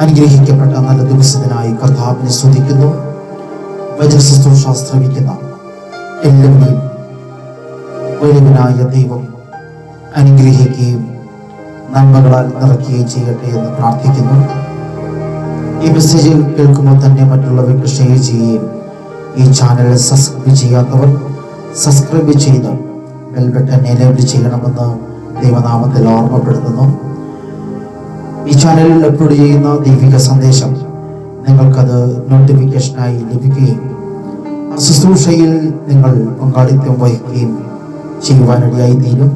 അനുഗ്രഹിക്കപ്പെട്ട നല്ല ദിവസത്തിനായി കർത്താവിനെ സ്തുതിക്കുന്നു. വചന ശുശ്രൂഷ ശ്രമിക്കുന്ന എല്ലാവരെയും വലുവനായ ദൈവം അനുഗ്രഹിക്കുകയും നന്മകളാൽ നിറയ്ക്കുകയും ചെയ്യട്ടെ എന്ന് പ്രാർത്ഥിക്കുന്നു. ഈ മെസ്സേജ് കേൾക്കുമ്പോൾ തന്നെ മറ്റുള്ളവർക്ക് ഷെയർ ചെയ്യുകയും ഈ ചാനൽ സബ്സ്ക്രൈബ് ചെയ്യാത്തവർ സബ്സ്ക്രൈബ് ചെയ്ത് ബെൽ നിലവിളി ചെയ്യണമെന്ന് ദൈവനാമത്തിൽ ഓർമ്മപ്പെടുത്തുന്നു. ഈ ചാനലിൽ അപ്ലോഡ് ചെയ്യുന്ന ദൈവിക സന്ദേശം നിങ്ങൾക്കത് നോട്ടിഫിക്കേഷനായി ലഭിക്കുകയും ശുശ്രൂഷയിൽ നിങ്ങൾ പങ്കാളിത്തം വഹിക്കുകയും ചെയ്യുവാനിടയായി തീരും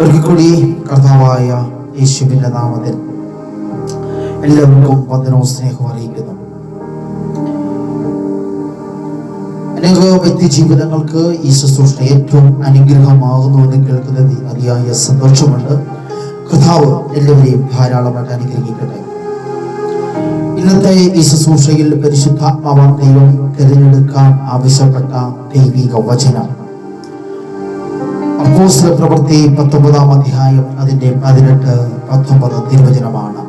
ഒരിക്കൽ കൂടി കർത്താവായ യേശുവിന്റെ നാമത്തിൽ എല്ലാവർക്കും വന്ദനവും സ്നേഹവും അനേക ജീവിതങ്ങൾക്ക് ഈ ശുശ്രൂഷ ഏറ്റവും അനുഗ്രഹമാകുന്നു എന്ന് കേൾക്കുന്നത് അതിയായ സന്തോഷമുണ്ട്. കഥാവ് എല്ലാവരെയും ധാരാളമായിട്ട് അനുഗ്രഹിക്കട്ടെ. ഇന്നത്തെ ഈ ശുശ്രൂഷയിൽ പരിശുദ്ധാത്മാവാം ദൈവം തിരഞ്ഞെടുക്കാൻ ആവശ്യപ്പെട്ട ദൈവിക വചനം. പ്രവൃത്തി പത്തൊമ്പതാം അധ്യായം അതിന്റെ പതിനെട്ട് പത്തൊമ്പത് തിരുവചനമാണ്.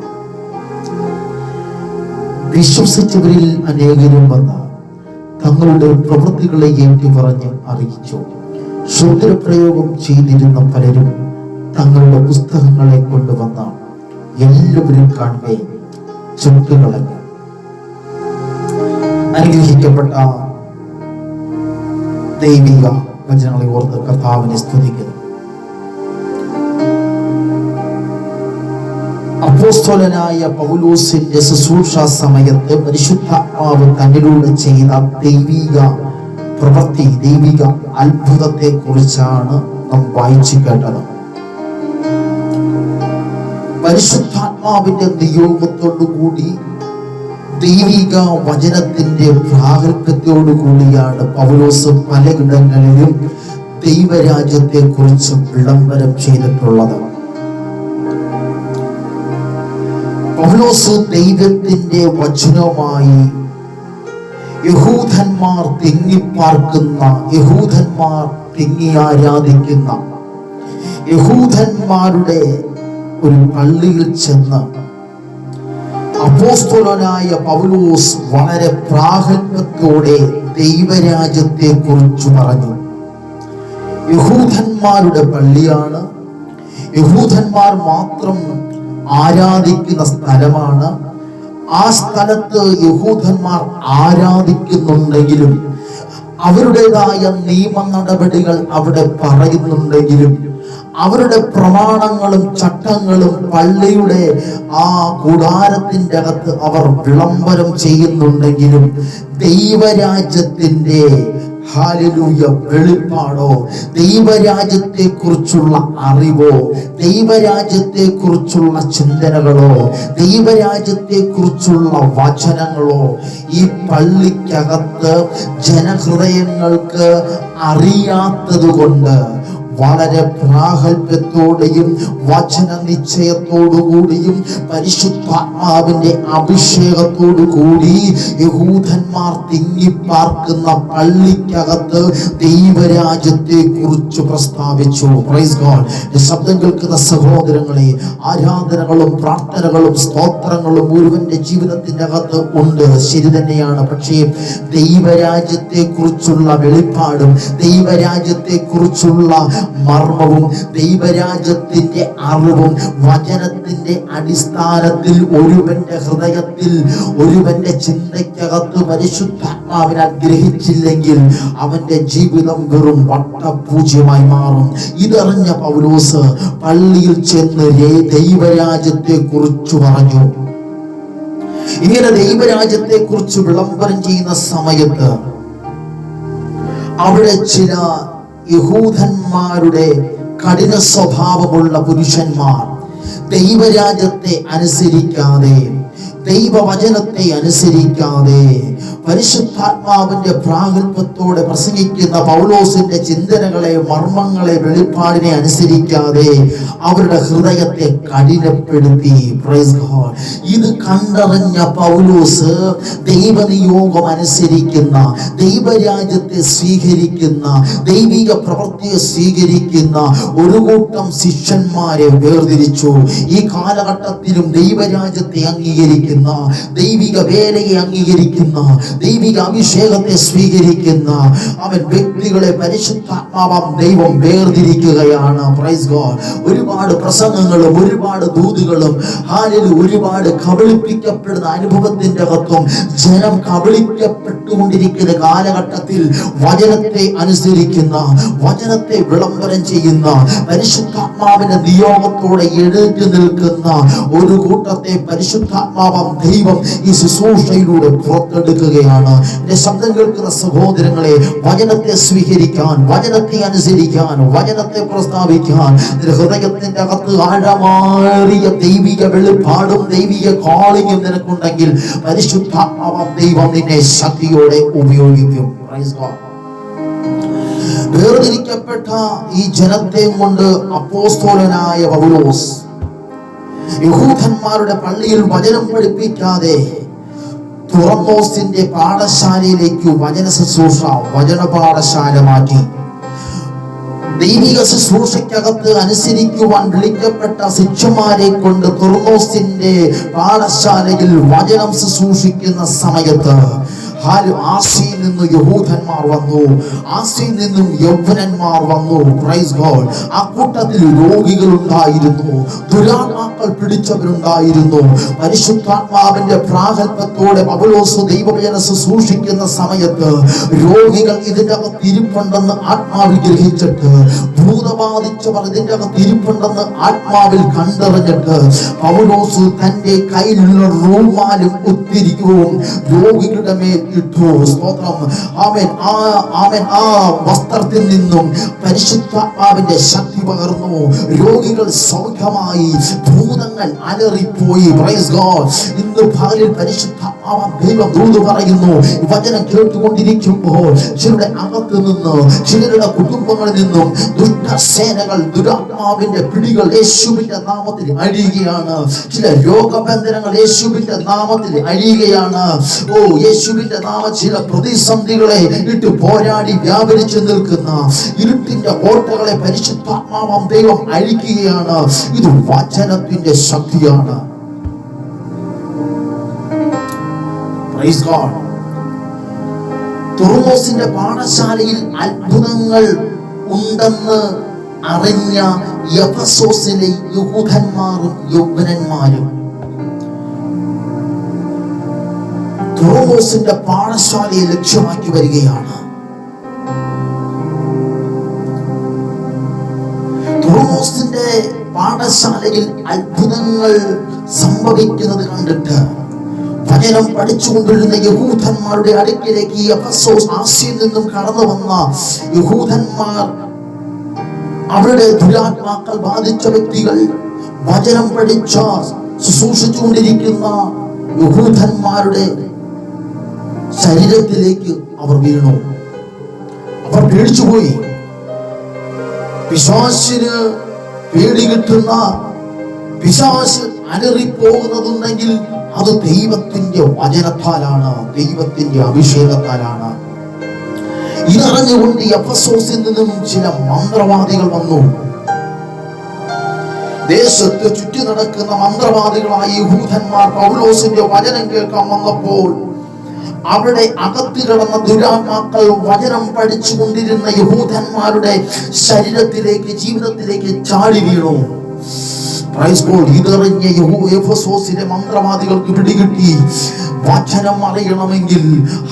വിശ്വസിച്ചവരിൽ അനേകരും വന്ന് തങ്ങളുടെ പ്രവൃത്തികളെ ഏറ്റുപറഞ്ഞ് അറിയിച്ചു. സൂത്രപ്രയോഗം ചെയ്തിരുന്ന പലരും തങ്ങളുടെ പുസ്തകങ്ങളെ കൊണ്ടുവന്ന എല്ലാവരും കാണുകെ ചുട്ടുകളഞ്ഞു അനുഗ്രഹിക്കപ്പെട്ട ദൈവിക വചനങ്ങളെ ഓർത്ത് കർത്താവിനെ സ്തുതിക്കുന്നു. അപ്പോസ്തോലനായ പൗലോസിന്റെ ശുശ്രൂഷ സമയത്ത് പരിശുദ്ധാത്മാവ് തന്നിലൂടെ ചെയ്ത ദൈവിക പ്രവൃത്തി ദൈവിക അത്ഭുതത്തെ കുറിച്ചാണ് നാം വായിച്ചു കേട്ടത് പരിശുദ്ധാത്മാവിന്റെ നിയോഗത്തോടുകൂടി ദൈവിക വചനത്തിന്റെ പ്രാഗൽഭ്യത്തോടു കൂടിയാണ് പൗലോസ് പലയിടങ്ങളിലും ദൈവരാജ്യത്തെ കുറിച്ച് വിളംബരം ചെയ്തിട്ടുള്ളത്. പൗലോസ് ദൈവത്തിന്റെ വചനമായി യഹൂദന്മാർ തിങ്ങിപ്പാർക്കുന്ന യഹൂദന്മാർ തിങ്ങി ആരാധിക്കുന്ന യഹൂദന്മാരുടെ ഒരു പള്ളിയിൽ ചെന്ന് അപ്പോസ്തലനായ പൗലോസ് വളരെ പ്രാഗൽഭ്യത്തോടെ ദൈവരാജ്യത്തെ കുറിച്ച് പറഞ്ഞു. യഹൂദന്മാരുടെ പള്ളിയാണ്. യഹൂദന്മാർ മാത്രം ആരാധിക്കുന്ന സ്ഥലമാണ്. ആ സ്ഥലത്ത് യഹൂദന്മാർ ആരാധിക്കുന്നുണ്ടെങ്കിലും അവരുടേതായ നിയമ നടപടികൾ അവിടെ പറയുന്നുണ്ടെങ്കിലും അവരുടെ പ്രമാണങ്ങളും ചട്ടങ്ങളും പള്ളിയുടെ ആ കൂടാരത്തിന്റെ അകത്ത് അവർ വിളംബരം ചെയ്യുന്നുണ്ടെങ്കിലും ദൈവരാജ്യത്തിന്റെ ഹാലലൂയ വെളിപ്പാടോ? ദൈവരാജ്യത്തെ കുറിച്ചുള്ള അറിവോ? ദൈവരാജ്യത്തെ കുറിച്ചുള്ള ചിന്തനകളോ? ദൈവരാജ്യത്തെ കുറിച്ചുള്ള വചനങ്ങളോ? ഈ പള്ളിക്കകത്ത് ജനഹൃദയങ്ങൾക്ക് അറിയാത്തത് കൊണ്ട് വളരെ പ്രാഗൽഭ്യത്തോടെയും വചന നിശ്ചയത്തോടുകൂടിയും പരിശുദ്ധാത്മാവിന്റെ അഭിഷേകത്തോടു കൂടി യഹൂദന്മാർ തിങ്ങിപ്പാർക്കുന്ന പള്ളിക്കകത്ത് ദൈവരാജ്യത്തെ കുറിച്ച് പ്രസ്താവിച്ചു പ്രൈസ് ഗോഡ് ശബ്ദം കേൾക്കുന്ന സഹോദരങ്ങളെ ആരാധനകളും പ്രാർത്ഥനകളും സ്തോത്രങ്ങളും ഒരുവന്റെ ജീവിതത്തിന്റെ അകത്ത് ഉണ്ട്. ശരി തന്നെയാണ്. പക്ഷേ ദൈവരാജ്യത്തെ കുറിച്ചുള്ള വെളിപ്പാടും ദൈവരാജ്യത്തെ കുറിച്ചുള്ള മർമ്മവും ദൈവരാജ്യത്തിന്റെ അറിവും വചനത്തിന്റെ അടിസ്ഥാനത്തിൽ ഒരുവന്റെ ഹൃദയത്തിൽ ഒരുവന്റെ ചിന്തയ്ക്കകത്ത് പരിശുദ്ധാത്മാവിനെ ഗ്രഹിച്ചില്ലെങ്കിൽ അവന്റെ ജീവിതം വെറും വട്ടപൂജ്യമായി മാറും. ഇതറിഞ്ഞ പൗലോസ് പള്ളിയിൽ ചെന്ന് ദൈവരാജ്യത്തെ കുറിച്ച് പറഞ്ഞു. ഇങ്ങനെ ദൈവരാജ്യത്തെ കുറിച്ച് വിളംബരം ചെയ്യുന്ന സമയത്ത് അവിടെ ചില യഹൂദന്മാരുടെ കഠിന സ്വഭാവമുള്ള പുരുഷന്മാർ ദൈവരാജ്യത്തെ അനുസരിക്കാതെ ദൈവവചനത്തെ അനുസരിക്കാതെ പരിശുദ്ധാത്മാവിന്റെ പ്രാഗൽഭ്യത്തോടെ പ്രസംഗിക്കുന്ന പൗലോസിന്റെ ചിന്തനകളെ മർമ്മങ്ങളെ വെളിപ്പാടിനെ അനുസരിക്കാതെ അവരുടെ ഹൃദയത്തെ കഠിനപ്പെടുത്തി. ഇത് കണ്ടറിഞ്ഞ പൗലോസ് ദൈവനിയോഗം അനുസരിക്കുന്ന ദൈവരാജ്യത്തെ സ്വീകരിക്കുന്ന ദൈവിക പ്രവൃത്തിയെ സ്വീകരിക്കുന്ന ഒരു കൂട്ടം ശിഷ്യന്മാരെ വേർതിരിച്ചു ഈ കാലഘട്ടത്തിലും ദൈവരാജ്യത്തെ അംഗീകരിക്കുന്ന ദൈവിക വേലയെ അംഗീകരിക്കുന്ന ദൈവിക അഭിഷേകത്തെ സ്വീകരിക്കുന്ന അവൻ വ്യക്തികളെ പരിശുദ്ധാത്മാവാം ദൈവം വേർതിരിക്കുകയാണ്. പ്രൈസ് ഗോഡ് ഒരുപാട് പ്രസംഗങ്ങളും ഒരുപാട് ദൂതുകളും ഹാലിൽ ഒരുപാട് കബളിപ്പിക്കപ്പെടുന്ന അനുഭവത്തിന്റെ അകത്തും ജനം കബളിക്കപ്പെട്ടുകൊണ്ടിരിക്കുന്ന കാലഘട്ടത്തിൽ വചനത്തെ അനുസരിക്കുന്ന വചനത്തെ വിളംബരം ചെയ്യുന്ന പരിശുദ്ധാത്മാവിന്റെ നിയോഗത്തോടെ എഴുതി നിൽക്കുന്ന ഒരു കൂട്ടത്തെ പരിശുദ്ധാത്മാവാം ദൈവം ഈ ശുശ്രൂഷയിലൂടെ പുറത്തെടുക്കുകയാണ് എന്റെ ശബ്ദം കേൾക്കുന്ന സഹോദരങ്ങളെ വചനത്തെ സ്വീകരിക്കാൻ വചനത്തെ അനുസരിക്കാൻ വചനത്തെ പ്രസ്താവിക്കാൻ ഹൃദയത്തിന്റെ അകത്ത് ആഴമാറിയ ദൈവിക വെളിപ്പാടും ദൈവിക കാളിയും നിനക്കുണ്ടെങ്കിൽ പരിശുദ്ധാത്മാവം ദൈവം നിന്നെ ശക്തിയോടെ ഉപയോഗിക്കും. വേർതിരിക്കപ്പെട്ട ഈ ജനത്തെ കൊണ്ട് അപ്പോസ്തോലനായ പൗലോസ് യഹൂദന്മാരുടെ പള്ളിയിൽ വചനം പഠിപ്പിക്കാതെ തുറന്നോസിന്റെ പാഠശാലയിലേക്ക് വചന ശുശ്രൂഷ വചന പാഠശാല മാറ്റി. ദൈവിക ശുശ്രൂഷയ്ക്കകത്ത് അനുസരിക്കുവാൻ വിളിക്കപ്പെട്ട ശിക്ഷമാരെ കൊണ്ട് തുറന്നോസിന്റെ പാഠശാലയിൽ വചനം ശുശ്രൂഷിക്കുന്ന സമയത്ത് ആസിയിൽ നിന്ന് യഹൂദന്മാർ വന്നു. ആസിയിൽ നിന്നും യൗവനന്മാർ വന്നു. പ്രൈസ് ആ കൂട്ടത്തിൽ രോഗികൾ ഉണ്ടായിരുന്നു ദുരാത്മാക്കൾ പിടിച്ചവരുണ്ടായിരുന്നു. പരിശുദ്ധാത്മാവിന്റെ പ്രാഗൽഭത്തോടെ പൗലോസ് ദൈവവചന ശുശ്രൂഷിക്കുന്ന സമയത്ത് രോഗികൾ ഇതിനകത്ത് ഇരിപ്പുണ്ടെന്ന് ആത്മാവിൽ ഗ്രഹിച്ചിട്ട് ഭൂതബാധിച്ചവർ ഇതിന്റെ അകത്ത് ഇരിപ്പുണ്ടെന്ന് ആത്മാവിൽ കണ്ടറിഞ്ഞിട്ട് പൗലോസ് തന്റെ കയ്യിലുള്ള റൂമാലും ഒത്തിരിക്കും രോഗികളുടെ മേൽ ഇട്ടു. സ്തോത്രം. ആമേൻ. ആ ആമേൻ. ആ വസ്ത്രത്തിൽ നിന്നും പരിശുദ്ധാത്മാവിന്റെ ശക്തി പകർന്നു. രോഗികൾ സൗഖ്യമായി ഭൂതങ്ങൾ അലറിപ്പോയി. പ്രൈസ് ഗോഡ് ഇന്ന് പകലിൽ പരിശുദ്ധ പറയുന്നു. വചനം കേട്ടുകൊണ്ടിരിക്കുമ്പോൾ ചിലരുടെ അകത്ത് നിന്ന് ചിലരുടെ കുടുംബങ്ങളിൽ നിന്നും ദുഷ്ടസേനകൾ ദുരാത്മാവിന്റെ പിടികൾ യേശുവിന്റെ നാമത്തിൽ അഴിയുകയാണ്. ചില രോഗബന്ധനങ്ങൾ യേശുവിന്റെ നാമത്തിൽ അഴിയുകയാണ്. ഓ യേശുവിന്റെ നാമം ചില പ്രതിസന്ധികളെ ഇട്ട് പോരാടി വ്യാപരിച്ചു നിൽക്കുന്ന ഇരുട്ടിന്റെ കോട്ടകളെ പരിശുദ്ധാത്മാവം ദൈവം അഴിക്കുകയാണ്. ഇത് വചനത്തിന്റെ ശക്തിയാണ്. പ്രൈസ് ഗോഡ് തുറമോസിന്റെ പാഠശാലയിൽ അത്ഭുതങ്ങൾ ഉണ്ടെന്ന് അറിഞ്ഞ യഫസോസിലെ യഹൂദന്മാരും യൗവനന്മാരും തുറമോസിന്റെ പാഠശാലയെ ലക്ഷ്യമാക്കി വരികയാണ്. തുറമോസിന്റെ പാഠശാലയിൽ അത്ഭുതങ്ങൾ സംഭവിക്കുന്നത് കണ്ടിട്ട് വചനം പഠിച്ചുകൊണ്ടിരുന്ന യഹൂദന്മാരുടെ അടുക്കിലേക്ക് നിന്നും കടന്നു വന്ന യഹൂദന്മാർ അവരുടെ ദുരാത്മാക്കൾ ബാധിച്ച വ്യക്തികൾ വചനം പഠിച്ച ശുശ്രൂഷിച്ചുകൊണ്ടിരിക്കുന്ന യഹൂദന്മാരുടെ ശരീരത്തിലേക്ക് അവർ വീണു. അവർ പേടിച്ചുപോയി. പിശാശിന് പേടി കിട്ടുന്ന പിശാശ് അലറിപ്പോകുന്നതുണ്ടെങ്കിൽ അത് ദൈവത്തിന്റെ വചനത്താലാണ് ദൈവത്തിന്റെ അഭിഷേകത്താലാണ് ഇതറിഞ്ഞുകൊണ്ട് എഫസോസിൽ നിന്നും ചില മന്ത്രവാദികൾ വന്നു ദേശത്ത് ചുറ്റി നടക്കുന്ന മന്ത്രവാദികളായി യഹൂദന്മാർ പൗലോസിന്റെ വചനം കേൾക്കാൻ വന്നപ്പോൾ അവിടെ അകത്ത് കിടന്ന ദുരാത്മാക്കൾ വചനം പഠിച്ചുകൊണ്ടിരുന്ന യഹൂദന്മാരുടെ ശരീരത്തിലേക്ക് ജീവിതത്തിലേക്ക് ചാടി വീണു. ഇതറിഞ്ഞ എഫെസോസിലെ മന്ത്രവാദികൾക്ക് പിടികിട്ടി വചനം അറിയണമെങ്കിൽ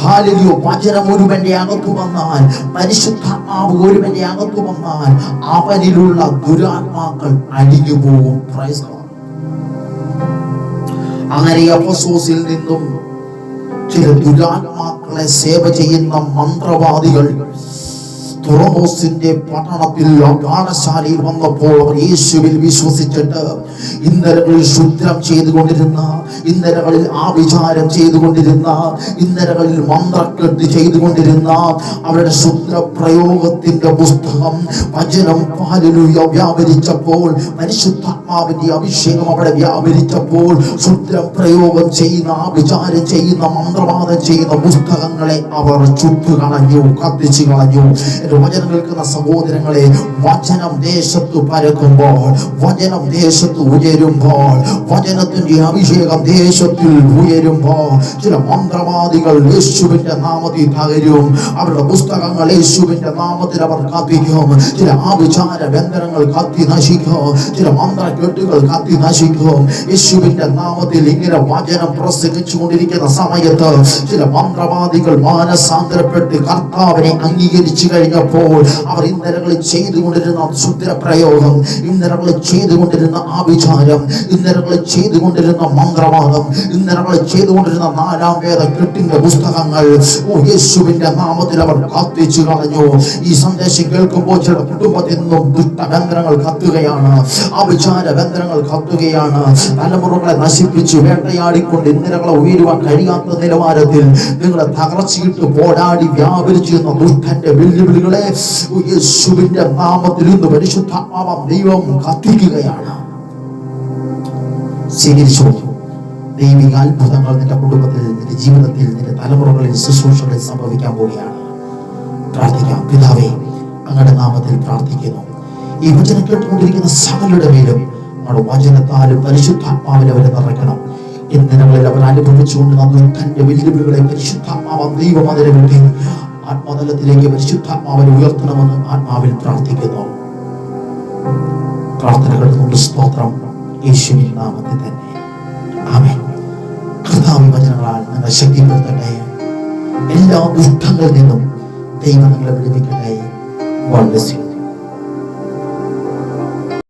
ഹാലലിയോ വചനം ഒരുവന്റെ അകത്തു വന്നാൽ പരിശുദ്ധാത്മാവ് ഒരുവന്റെ അകത്തു വന്നാൽ അവനിലുള്ള ദുരാത്മാക്കൾ അടിഞ്ഞു പോകും. അങ്ങനെ എഫസോസിൽ നിന്നും ചില ദുരാത്മാക്കളെ സേവ ചെയ്യുന്ന മന്ത്രവാദികൾ തുറമോസിന്റെ പട്ടണത്തിൽ ഗാനശാലയിൽ വന്നപ്പോൾ അവർ യേശുവിൽ വിശ്വസിച്ചിട്ട് ഇന്നലകളിൽ ശുദ്രം ചെയ്തുകൊണ്ടിരുന്ന ഇന്നലകളിൽ ആവിചാരം ചെയ്തുകൊണ്ടിരുന്ന ഇന്നലകളിൽ മന്ത്രക്കെട്ട് ചെയ്തുകൊണ്ടിരുന്ന അവരുടെ ശുദ്ര പ്രയോഗത്തിന്റെ പുസ്തകം വചനം പാലിനു വ്യാപരിച്ചപ്പോൾ പരിശുദ്ധാത്മാവിന്റെ അഭിഷേകം അവിടെ വ്യാപരിച്ചപ്പോൾ ശുദ്ര പ്രയോഗം ചെയ്യുന്ന ആവിചാരം ചെയ്യുന്ന മന്ത്രവാദം ചെയ്യുന്ന പുസ്തകങ്ങളെ അവർ ചുട്ടു കളഞ്ഞു കത്തിച്ചു കളഞ്ഞു വചനം കേൾക്കുന്ന സഹോദരങ്ങളെ വചനം ദേശത്ത് പരക്കുമ്പോൾ വചനം ദേശത്ത് ഉയരുമ്പോൾ വചനത്തിന്റെ അഭിഷേകം ദേശത്തിൽ ഉയരുമ്പോൾ ചില മന്ത്രവാദികൾ യേശുവിന്റെ നാമത്തിൽ തകരും. അവരുടെ പുസ്തകങ്ങൾ യേശുവിന്റെ നാമത്തിൽ അവർ കത്തിക്കും. ചില ആവിചാര ബന്ധനങ്ങൾ കത്തി നശിക്കും. ചില മന്ത്രക്കെട്ടുകൾ കത്തി നശിക്കും. യേശുവിന്റെ നാമത്തിൽ ഇങ്ങനെ വചനം പ്രസംഗിച്ചുകൊണ്ടിരിക്കുന്ന സമയത്ത് ചില മന്ത്രവാദികൾ മാനസാന്തരപ്പെട്ട് കർത്താവിനെ അംഗീകരിച്ചു കഴിഞ്ഞപ്പോൾ അവർ ഇന്നലകളിൽ ചെയ്തുകൊണ്ടിരുന്ന ശുദ്ര പ്രയോഗം ഇന്നലകളിൽ ചെയ്തുകൊണ്ടിരുന്ന ആഭിചാരം ഇന്നലകളിൽ ചെയ്തുകൊണ്ടിരുന്ന മന്ത്രവാദം ഇന്നലകളിൽ ചെയ്തുകൊണ്ടിരുന്ന നാലാം വേദ കെട്ടിന്റെ പുസ്തകങ്ങൾ യേശുവിന്റെ നാമത്തിൽ അവർ കത്തിച്ചു കളഞ്ഞു. ഈ സന്ദേശം കേൾക്കുമ്പോൾ ചില കുടുംബത്തിൽ നിന്നും ദുഷ്ടബന്ധനങ്ങൾ കത്തുകയാണ് ആഭിചാര ബന്ധനങ്ങൾ കത്തുകയാണ്. തലമുറകളെ നശിപ്പിച്ച് വേട്ടയാടിക്കൊണ്ട് ഇന്നലകളെ ഉയരുവാൻ കഴിയാത്ത നിലവാരത്തിൽ നിങ്ങളെ തകർച്ചയിട്ട് പോരാടി വ്യാപരിച്ചിരുന്ന ദുഷ്ടന്റെ വെല്ലുവിളികളെ യേശുവിന്റെ നാമത്തിൽ ഇന്ന് പരിശുദ്ധാത്മാവം ദൈവം കത്തിക്കുകയാണ്. സ്വീകരിച്ചു ദൈവിക അത്ഭുതങ്ങൾ നിന്റെ കുടുംബത്തിൽ നിന്റെ ജീവിതത്തിൽ നിന്റെ തലമുറകളിൽ ശുശ്രൂഷകളിൽ സംഭവിക്കാൻ പോവുകയാണ്. പ്രാർത്ഥിക്കാം. പിതാവേ അങ്ങയുടെ നാമത്തിൽ പ്രാർത്ഥിക്കുന്നു. ഈ വചനം കേട്ടുകൊണ്ടിരിക്കുന്ന സകലരുടെ മേലും നമ്മുടെ വചനത്താലും പരിശുദ്ധാത്മാവിനെ അവരെ നിറയ്ക്കണം. എന്തിനങ്ങളിൽ അവർ അനുഭവിച്ചുകൊണ്ട് തന്റെ വെല്ലുവിളികളെ പരിശുദ്ധാത്മാവ് ദൈവം അതിനെ വേണ്ടി ആത്മതലത്തിലേക്ക് പരിശുദ്ധാത്മാവിനെ ഉയർത്തണമെന്ന് ആത്മാവിൽ പ്രാർത്ഥിക്കുന്നു. പ്രാർത്ഥനകൾ കൊണ്ട് സ്തോത്രം യേശുവിൻ നാമത്തിൽ തന്നെ. ആമേ നിങ്ങൾ ശക്തിപ്പെടുത്തട്ടെ. എല്ലാ ദുഃഖങ്ങളിൽ നിന്നും ദൈവം നിങ്ങളെ വിടുവിക്കട്ടെ. God bless you.